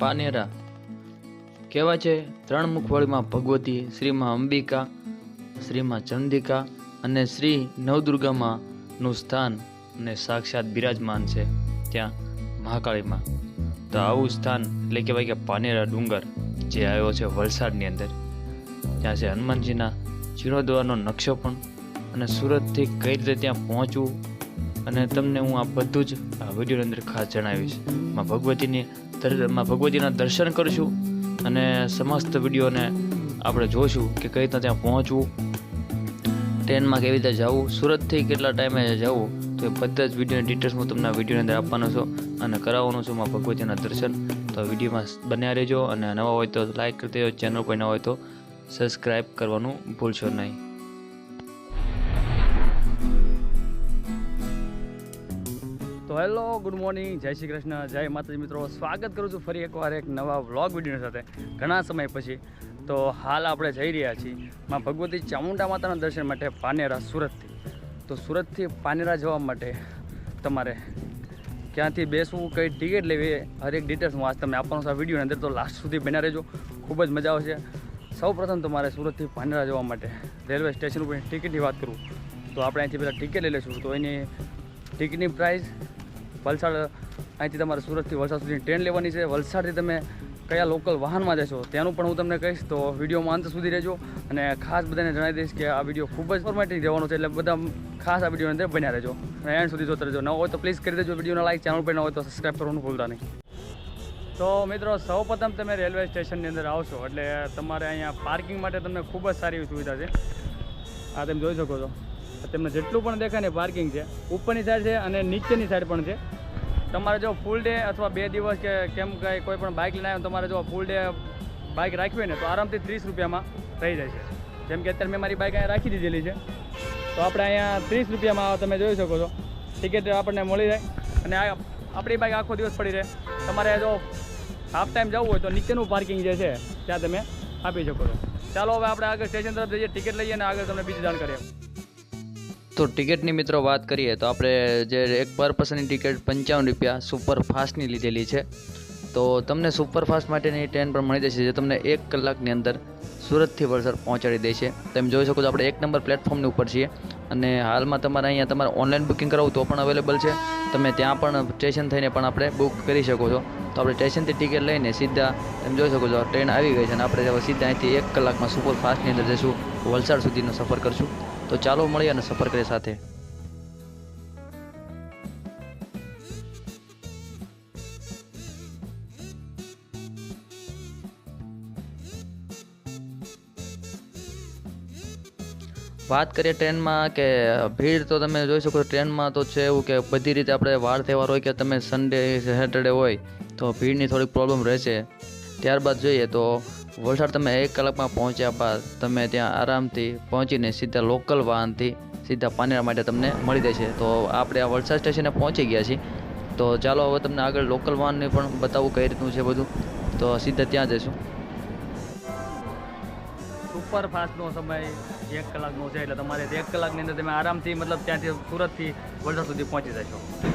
પાનેરા. કહેવાય છે, ત્રણ મુખવાળીમાં ભગવતી, શ્રીમાં અંબિકા, શ્રીમાં ચંદિકા અને શ્રી નવદુર્ગામાં નું સ્થાન અને સાક્ષાત બિરાજમાન છે ત્યાં મહાકાળીમાં. તો આવું સ્થાન એટલે કહેવાય કે પાનેરા ડુંગર જે આવ્યો છે વલસાડની અંદર. ત્યાં છે હનુમાનજીના જીર્ણોદ્વારનો નકશો પણ અને સુરતથી કઈ રીતે ત્યાં પહોંચવું અને તમને હું આ બધું જ આ વિડીયોની અંદર ખાસ જણાવીશ. માં ભગવતીની માં ભગવતીના દર્શન કરીશું અને સમસ્ત વિડીયોને આપણે જોઈશું કે કઈ રીતના ત્યાં પહોંચવું. ટ્રેનમાં કેવી રીતે જવું, સુરતથી કેટલા ટાઈમે જવું, તો એ બધા જ વિડીયોની ડિટેલ્સ હું તમને વિડીયોની અંદર આપવાનો છું અને કરાવવાનો છું માં ભગવતીના દર્શન. તો વિડીયોમાં બન્યા રહેજો અને નવા હોય તો લાઇક કરી દેજો ચેનલ કોઈ ન હોય તો સબસ્ક્રાઈબ કરવાનું ભૂલશો નહીં. તો હેલો, ગુડ મોર્નિંગ. જય શ્રી કૃષ્ણ. જય માતાજી મિત્રો. સ્વાગત કરું છું ફરી એકવાર એક નવા વ્લોગ વીડિયો સાથે. ઘણા સમય પછી. તો હાલ આપણે જઈ રહ્યા છીએ માં ભગવતી ચામુંડા માતાના દર્શન માટે પાનેરા સુરતથી. તો સુરતથી પાનેરા જવા માટે તમારે ક્યાંથી બેસવું, કઈ ટિકિટ લેવી હરેક ડિટેલ્સ હું આજ તમને આપવાનો છું આ વિડીયોની અંદર. તો લાસ્ટ સુધી બન્યા રહેજો. ખૂબ જ મજા આવશે. સૌપ્રથમ તમારે સુરતથી પાનેરા જવા માટે રેલવે સ્ટેશન ઉપર ટિકિટની વાત કરું. તો આપણે અહીંથી પહેલાં ટિકિટ લઈ લઈશું. તો એની ટિકિટની પ્રાઇસ વલસાડ, અહીંથી તમારે સુરતથી વલસાડ સુધી ટ્રેન લેવાની છે. વલસાડથી તમે કયા લોકલ વાહનમાં જશો તેનું પણ હું તમને કહીશ. તો વિડીયોમાં અંત સુધી રહેજો અને ખાસ બધાને જણાવી દઈશ કે આ વીડિયો ખૂબ જ ફોર્મેટિક રહેવાનો છે એટલે બધા ખાસ આ વિડીયોની અંદર બન્યા રહેજો. અને એન્ડ સુધી જોતા રહેજો. ન હોય તો પ્લીઝ કરી દેજો વિડીયોના લાઈક ચેનલ પર ન હોય તો સબસ્ક્રાઈબ કરવાનું ભૂલતા નહીં. તો મિત્રો, સૌપ્રથમ તમે રેલવે સ્ટેશનની અંદર આવશો એટલે તમારે અહીંયા પાર્કિંગ માટે તમને ખૂબ જ સારી સુવિધા છે. આ તમે જોઈ શકો છો. તમને જેટલું પણ દેખાય ને પાર્કિંગ છે, ઉપરની સાઈડ છે અને નીચેની સાઈડ પણ છે. તમારે જો ફૂલ ડે અથવા બે દિવસ કે કેમ કાંઈ કોઈ પણ બાઇક લઈને આવ્યો તમારે જો ફૂલ ડે બાઇક રાખવી ને, તો આરામથી ત્રીસ રૂપિયામાં થઈ જાય છે. જેમ કે અત્યારે મેં મારી બાઇક અહીંયા રાખી દીધેલી છે. તો આપણે અહીંયા ત્રીસ રૂપિયામાં તમે જોઈ શકો છો. ટિકિટ આપણને મળી જાય. અને આપણી બાઇક આખો દિવસ પડી રહે. તમારે જો હાફ ટાઈમ જવું હોય તો નીચેનું પાર્કિંગ જે છે, ત્યાં તમે આપી શકો છો. ચાલો હવે આપણે આગળ સ્ટેશન તરફ જઈએ ટિકિટ લઈએ અને આગળ તમને બીજી જાણ આપીએ. તો ટિકિટની મિત્રો વાત કરીએ તો આપણે જે એક પર પર્સનની ટિકિટ પંચાવન રૂપિયા સુપર ફાસ્ટની લીધેલી છે. તો તમને સુપર ફાસ્ટ માટેની ટ્રેન પણ મળી જશે જે તમને એક કલાકની અંદર સુરતથી વલસાડ પહોંચાડી દે છે તમે જોઈ શકો છો આપણે એક નંબર પ્લેટફોર્મની ઉપર છીએ અને હાલમાં તમારે અહીંયા તમારે ઓનલાઈન બુકિંગ કરાવવું તો પણ અવેલેબલ છે. તમે ત્યાં પણ સ્ટેશન થઈને પણ આપણે બુક કરી શકો છો. તો આપણે સ્ટેશનથી ટિકિટ લઈને સીધા તમે જોઈ શકો છો ટ્રેન આવી ગઈ છે અને આપણે સીધા અહીંથી એક કલાકમાં સુપર ફાસ્ટની અંદર જઈશું. વલસાડ સુધીનો સફર કરશું. તો ચાલો મળીએ અને સફર કરીએ સાથે. વાત કરીએ ટ્રેનમાં કે ભીડ તો તમે જોઈ શકો ટ્રેનમાં તો છે એવું કે બધી રીતે આપણે વાર તહેવાર હોય કે તમે સન્ડે સેટરડે હોય તો ભીડની થોડીક પ્રોબ્લેમ રહેશે. ત્યારબાદ જોઈએ તો વલસાડ તમે એક કલાકમાં પહોંચ્યા બાદ તમે ત્યાં આરામથી પહોંચીને સીધા લોકલ વાહનથી સીધા પાનેરા માટે તમને મળી જશે તો આપણે આ વલસાડ સ્ટેશને પહોંચી ગયા છીએ. તો ચાલો હવે તમને આગળ લોકલ વાહનને પણ બતાવું કઈ રીતનું છે બધું. તો સીધા ત્યાં જઈશું. સુપર ફાસ્ટનો સમય એક કલાકનો છે, એટલે તમારે એક કલાકની અંદર તમે આરામથી, મતલબ ત્યાંથી સુરતથી વલસાડ સુધી પહોંચી જશો.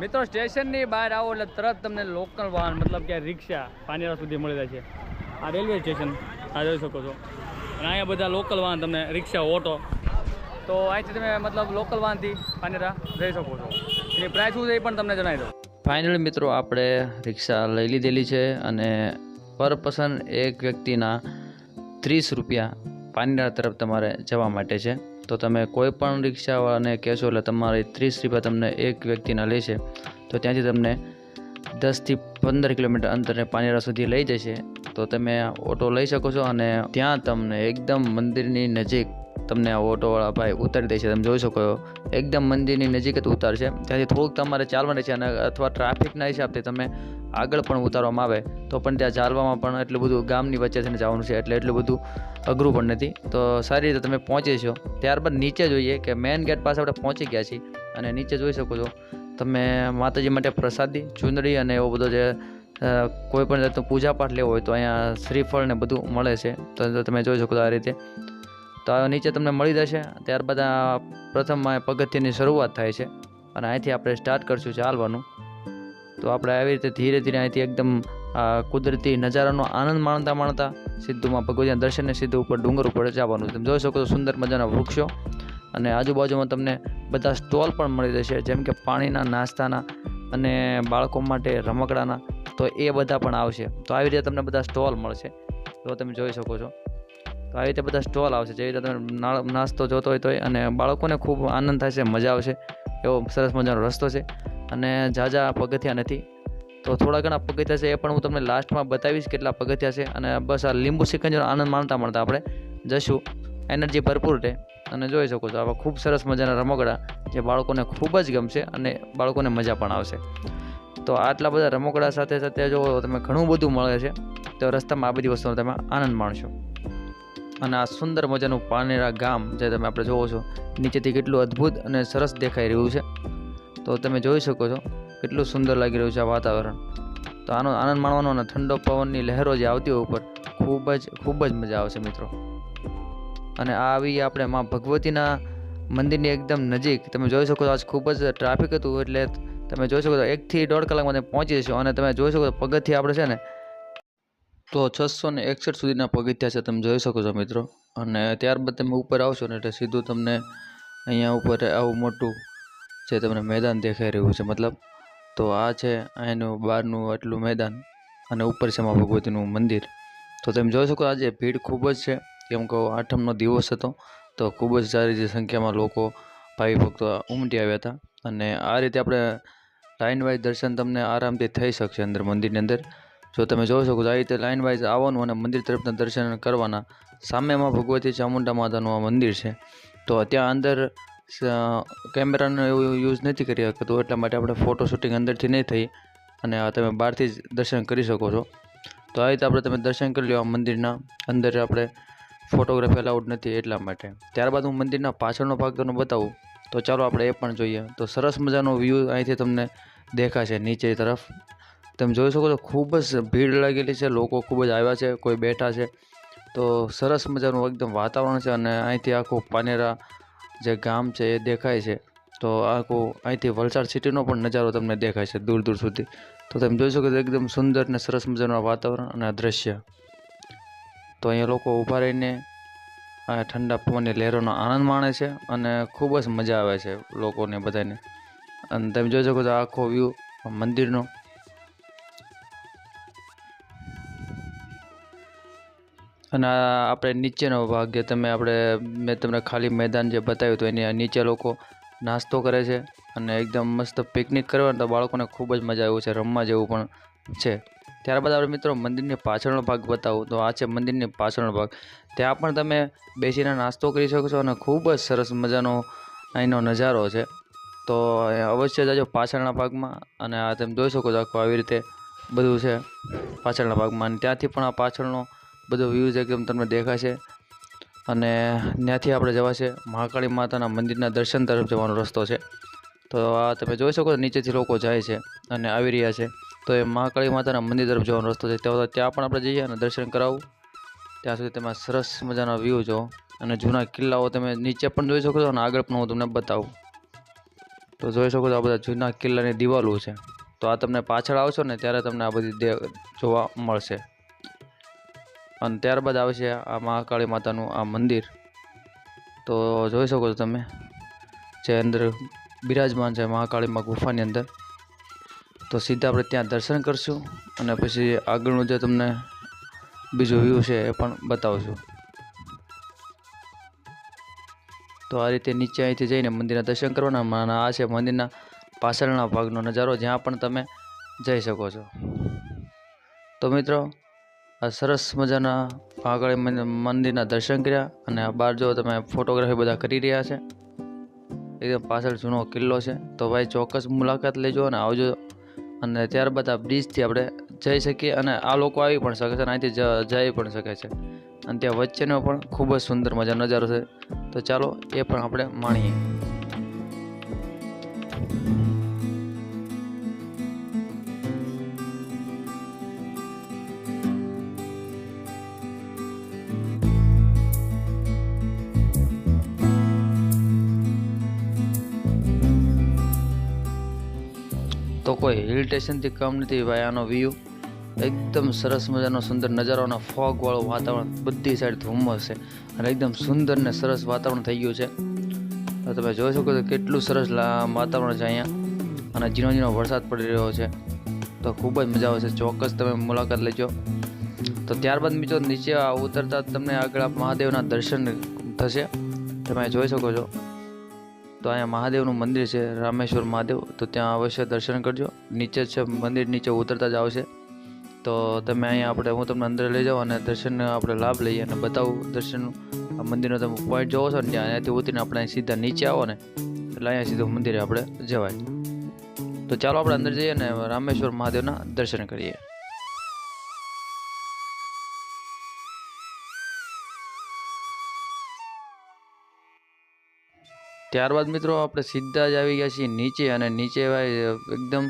મિત્રો, સ્ટેશનની બહાર આવો એટલે તરત તમને લોકલ વાહન, મતલબ કે રિક્ષા પાનેરા સુધી મળી જાય છે. આ રેલવે સ્ટેશન, આ જોઈ શકો છો. અને અહીંયા બધા લોકલ વાહન તમને રિક્ષા, ઓટો, તો અહીંથી તમે મતલબ લોકલ વાહનથી પાનેરા જઈ શકો છો. એની પ્રાઇસ શું છે એ પણ તમને જણાવી દો ફાઇનલી મિત્રો, આપણે રિક્ષા લઈ લીધેલી છે અને પર પર્સન એક વ્યક્તિના ત્રીસ રૂપિયા પાનેરા તરફ તમારે જવા માટે છે. તો તમે કોઈ પણ રિક્ષાવાળાને કહેશો, એટલે તમારે ત્રીસ રૂપિયા તમને એક વ્યક્તિના લેશે, તો ત્યાંથી તમને દસથી પંદર કિલોમીટર અંતરે પાનેરા સુધી લઈ જશે. તો તમે ઓટો લઈ શકો છો અને ત્યાં તમને એકદમ મંદિરની નજીક તમને આ ઓટોવાળા ભાઈ ઉતારી દેશે. તમે જોઈ શકો એકદમ મંદિરની નજીક જ ઉતારશે. ત્યાંથી થોડુંક તમારે ચાલવાનું છે અને અથવા ટ્રાફિકના હિસાબથી તમે આગળ પણ ઉતારવામાં આવે, તો પણ ત્યાં ચાલવામાં પણ એટલું બધું ગામની વચ્ચે થઈને જવાનું છે, એટલે એટલું બધું અઘરું પણ નથી. તો સારી રીતે તમે પહોંચી છો ત્યારબાદ નીચે જોઈએ કે મેઇન ગેટ પાસે આપણે પહોંચી ગયા છીએ અને નીચે જોઈ શકો છો, તમે માતાજી માટે પ્રસાદી, ચૂંદડી અને એવો બધો જે કોઈ પણ જાતનો પૂજાપાઠ લેવો હોય તો અહીંયા શ્રીફળ ને બધું મળે છે, તો તમે જોઈ શકો છો આ રીતે. તો આ નીચે તમને મળી જશે. ત્યારબાદ આ પ્રથમ પગથિયાની શરૂઆત થાય છે. અને અહીંથી આપણે સ્ટાર્ટ કરશું ચાલવાનું. તો આપણે આવી રીતે ધીરે ધીરે અહીંથી એકદમ કુદરતી નજારાનો આનંદ માણતા માણતા સીધુંમાં ભગવતીના દર્શનને સીધું ઉપર ડુંગર ઉપર જવાનું. તમે જોઈ શકો છો સુંદર મજાના વૃક્ષો અને આજુબાજુમાં તમને બધા સ્ટોલ પણ મળી જશે જેમ કે પાણીના નાસ્તાના અને બાળકો માટે રમકડાના, તો એ બધા પણ આવશે. તો આવી રીતે તમને બધા સ્ટોલ મળશે. તો તમે જોઈ શકો છો. તો આવી રીતે બધા સ્ટોલ આવશે. જેવી રીતે તમે નાસ્તો જોતો હોય તો અને બાળકોને ખૂબ આનંદ થશે મજા આવશે. એવો સરસ મજાનો રસ્તો છે. અને ઝાઝા પગથિયા નથી. તો થોડા ઘણા પગથિયા છે એ પણ હું તમને લાસ્ટમાં બતાવીશ કેટલા પગથિયા છે અને બસ આ લીંબુ શિકંજનો આનંદ માણતા માણતા આપણે જશું. એનર્જી ભરપૂર રહે અને જોઈ શકો છો, આવા ખૂબ સરસ મજાના રમકડા જે બાળકોને ખૂબ જ ગમશે અને બાળકોને મજા પણ આવશે. તો આટલા બધા રમકડા સાથે સાથે જો તમે ઘણું બધું મળે છે, તો રસ્તામાં આ બધી વસ્તુનો તમે આનંદ માણશો. અને આ સુંદર મજાનું પાનેરા ગામ જે તમે આપણે જોવો છો, નીચેથી કેટલું અદ્ભુત અને સરસ દેખાઈ રહ્યું છે. તો તમે જોઈ શકો છો, કેટલું સુંદર લાગી રહ્યું છે આ વાતાવરણ. તો આનો આનંદ માણવાનો અને ઠંડો પવનની લહેરો જે આવતી હોય ઉપર, ખૂબ જ ખૂબ જ મજા આવશે મિત્રો. અને આવી આપણે મા ભગવતીના મંદિરની એકદમ નજીક, તમે જોઈ શકો છો આજ ખૂબ જ ટ્રાફિક હતું એટલે તમે જોઈ શકો છો એકથી દોઢ કલાકમાં તમે પહોંચી જશો અને તમે જોઈ શકો છો પગથિયા આપણે છે ને, તો છસો ને એકસઠ સુધીના પગથિયા છે તમે જોઈ શકો છો મિત્રો. અને ત્યારબાદ તમે ઉપર આવશો ને એટલે સીધું તમને અહીંયા ઉપર આવું મોટું જે તમને મેદાન દેખાઈ રહ્યું છે, મતલબ તો આ છે અહીંનું બહારનું આટલું મેદાન અને ઉપર છે મા ભગવતીનું મંદિર. તો તમે જોઈ શકો આજે ભીડ ખૂબ જ છે. કેમ કે આઠમનો દિવસ હતો, તો ખૂબ જ સારી જે સંખ્યામાં લોકો ભાઈ ભક્તો ઉમટી આવ્યા હતા. અને આ રીતે આપણે લાઇન વાઇઝ દર્શન તમને આરામથી થઈ શકશે અંદર મંદિરની અંદર. જો તમે જોઈ શકો તો આ રીતે લાઇન વાઇઝ આવવાનું અને મંદિર તરફના દર્શન કરવાના સામેમાં ભગવતી ચામુંડા માતાનું આ મંદિર છે. તો ત્યાં અંદર કેમેરાનો એવું યુઝ નથી કરી શકતું, એટલા માટે આપણે ફોટો શૂટિંગ અંદરથી નહીં થઈ અને તમે બહારથી જ દર્શન કરી શકો છો. તો આ રીતે આપણે તમે દર્શન કરી લો આ મંદિરના, અંદર આપણે ફોટોગ્રાફી અલાઉડ નથી એટલા માટે. ત્યારબાદ હું મંદિરના પાછળનો ભાગ તમને બતાવું. તો ચાલો આપણે એ પણ જોઈએ. તો સરસ મજાનો વ્યૂ અહીંથી તમને દેખાશે નીચે તરફ. તમે જોઈ શકો છો ખૂબ જ ભીડ લાગેલી છે, લોકો ખૂબ જ આવ્યા છે, કોઈ બેઠા છે. તો સરસ મજાનું એકદમ વાતાવરણ છે અને અહીંથી આખું પાનેરા જે ગામ છે એ દેખાય છે. તો આખું અહીંથી વલસાડ સિટીનો પણ નજારો તમને દેખાય છે દૂર દૂર સુધી. તો તમે જોઈ શકો છો એકદમ સુંદર ને સરસ મજાનું વાતાવરણ અને દ્રશ્ય. તો અહીંયા લોકો ઊભા રહીને ઠંડા પવનની લહેરોનો આનંદ માણે છે અને ખૂબ જ મજા આવે છે લોકોને બધાને. અને તમે જોઈ શકો છો આખો વ્યૂ મંદિરનો. અને આપણે નીચેનો ભાગ જે તમે આપણે, મેં તમને ખાલી મેદાન જે બતાવ્યું હતું એની નીચે લોકો નાસ્તો કરે છે અને એકદમ મસ્ત પિકનિક કરવા તો બાળકોને ખૂબ જ મજા આવ્યું છે, રમવા જેવું પણ છે. ત્યારબાદ આપણે મિત્રો મંદિરની પાછળનો ભાગ બતાવું, તો આ છે મંદિરની પાછળનો ભાગ. ત્યાં પણ તમે બેસીને નાસ્તો કરી શકો છો અને ખૂબ જ સરસ મજાનો અહીંનો નજારો છે. તો અવશ્ય જજો પાછળના ભાગમાં અને આ તમે જોઈ શકો છો આખું આવી રીતે બધું છે પાછળના ભાગમાં. અને ત્યાંથી પણ આ પાછળનો બધો વ્યૂ છે એકદમ તમને દેખાશે. અને ત્યાંથી આપણે જવાશે મહાકાળી માતાના મંદિરના દર્શન તરફ જવાનો રસ્તો છે. તો આ તમે જોઈ શકો છો, નીચેથી લોકો જાય છે અને આવી રહ્યા છે. તો એ મહાકાળી માતાના મંદિર તરફ જવાનો રસ્તો છે. ત્યાં ત્યાં પણ આપણે જઈએ અને દર્શન કરાવું. ત્યાં સુધી તમે સરસ મજાનો વ્યૂ જો અને જૂના કિલ્લાઓ તમે નીચે પણ જોઈ શકો છો અને આગળ પણ હું તમને બતાવું. તો જોઈ શકો છો આ બધા જૂના કિલ્લાની દિવાલો છે. તો આ તમને પાછળ આવશો ને ત્યારે તમને આ બધી જોવા મળશે. અને ત્યારબાદ આવશે આ મહાકાળી માતાનું આ મંદિર. તો જોઈ શકો છો તમે, જે અંદર બિરાજમાન છે મહાકાળીમાં ગુફાની અંદર. તો સીધા આપણે ત્યાં દર્શન કરશું અને પછી આગળનું જે તમને બીજું વ્યૂ છે એ પણ બતાવશું. તો આ રીતે નીચે અહીંથી જઈને મંદિરના દર્શન કરવાના, અને આ છે મંદિરના પાછળના ભાગનો નજારો જ્યાં પણ તમે જઈ શકો છો. તો મિત્રો આ સરસ મજાના મહાકાળી મંદિરના દર્શન કર્યા અને બહાર જો તમે ફોટોગ્રાફી બધા કરી રહ્યા છે, એકદમ પાછળ જૂનો કિલ્લો છે, તો ભાઈ ચોક્કસ મુલાકાત લેજો અને આવજો. અને ત્યારબાદ આ બ્રિજથી આપણે જઈ શકીએ અને આ લોકો આવી પણ શકે છે અને અહીંથી જઈ પણ શકે છે. અને ત્યાં વચ્ચેનો પણ ખૂબ જ સુંદર મજા નજારો છે. તો ચાલો એ પણ આપણે માણીએ. કોઈ હિલ સ્ટેશનથી કમ નથી ભાઈ, આનો વ્યૂ એકદમ સરસ મજાનો સુંદર નજારોનો ફોગવાળું વાતાવરણ બધી સાઈડ ધુમ્મસ છે. અને એકદમ સુંદર ને સરસ વાતાવરણ થઈ ગયું છે. તો તમે જોઈ શકો છો કેટલું સરસ વાતાવરણ છે અહીંયા. અને ઝીણો ઝીણો વરસાદ પડી રહ્યો છે. તો ખૂબ જ મજા આવશે ચોક્કસ તમે મુલાકાત લેજો. તો ત્યારબાદ મિત્રો નીચે ઉતરતા તમને આગળ મહાદેવના દર્શન થશે. તમે જોઈ શકો છો. તો અહીંયા મહાદેવનું મંદિર છે, રામેશ્વર મહાદેવ. તો ત્યાં અવશ્ય દર્શન કરજો. નીચે છે, મંદિર નીચે ઉતરતા જ આવશે. તો તમે અહીંયા આપણે, હું તમને અંદર લઈ જાઉં અને દર્શન આપણે લાભ લઈએ અને બતાવું દર્શન આ મંદિરનો તમે પોઈન્ટ જોવો છો ને, ત્યાં અહીંયાથી ઉતરીને આપણે સીધા નીચે આવો ને, એટલે અહીંયા સીધું મંદિરે આપણે જવાય. તો ચાલો આપણે અંદર જઈએ ને રામેશ્વર મહાદેવના દર્શન કરીએ. ત્યારબાદ મિત્રો આપણે સીધા જ આવી ગયા છીએ નીચે અને નીચે એકદમ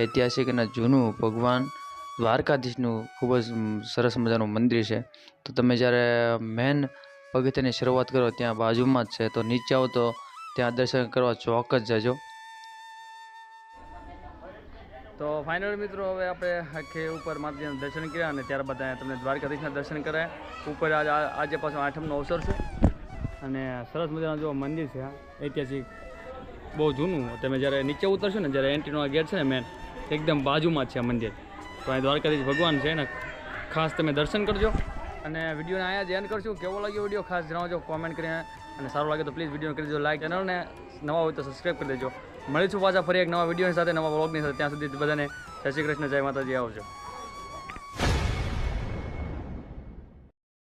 ઐતિહાસિક અને જૂનું ભગવાન દ્વારકાધીશનું ખૂબ જ સરસ મજાનું મંદિર છે. તો તમે જ્યારે મેન પગથિયાની શરૂઆત કરો ત્યાં બાજુમાં જ છે. તો નીચે આવો તો ત્યાં દર્શન કરવા ચોક જ જજો. તો ફાઇનલ મિત્રો હવે આપણે આખે ઉપર માતાજીના દર્શન કર્યા અને ત્યારબાદ તમને દ્વારકાધીશના દર્શન કર્યા. ઉપર આજે આજે પાછો આઠમનો અવસર છે. અને સરસ મજાનું જો મંદિર છે, ઐતિહાસિક બહુ જૂનું. તમે જ્યારે નીચે ઉતરશો ને, જ્યારે એન્ટ્રીનો ગેટ છે ને મેન એકદમ બાજુમાં જ છે મંદિર. તો અહીં દ્વારકાધીશ ભગવાન છે ને ખાસ તમે દર્શન કરજો. અને વિડીયોને અહીંયા જ એન્ડ કરશું. કેવો લાગ્યો વીડિયો, ખાસ જણાવજો કોમેન્ટ કરીને. અને સારો લાગે તો પ્લીઝ વીડિયો કરી દેજો લાઈક ચેનલને નવા હોય તો સબસ્ક્રાઈબ કરી દેજો. મળીશું પાછા ફરી એક નવા વિડીયોની સાથે, નવા બ્લોગની સાથે. ત્યાં સુધી બધાને જય શ્રી કૃષ્ણ, જય માતાજી. આવજો.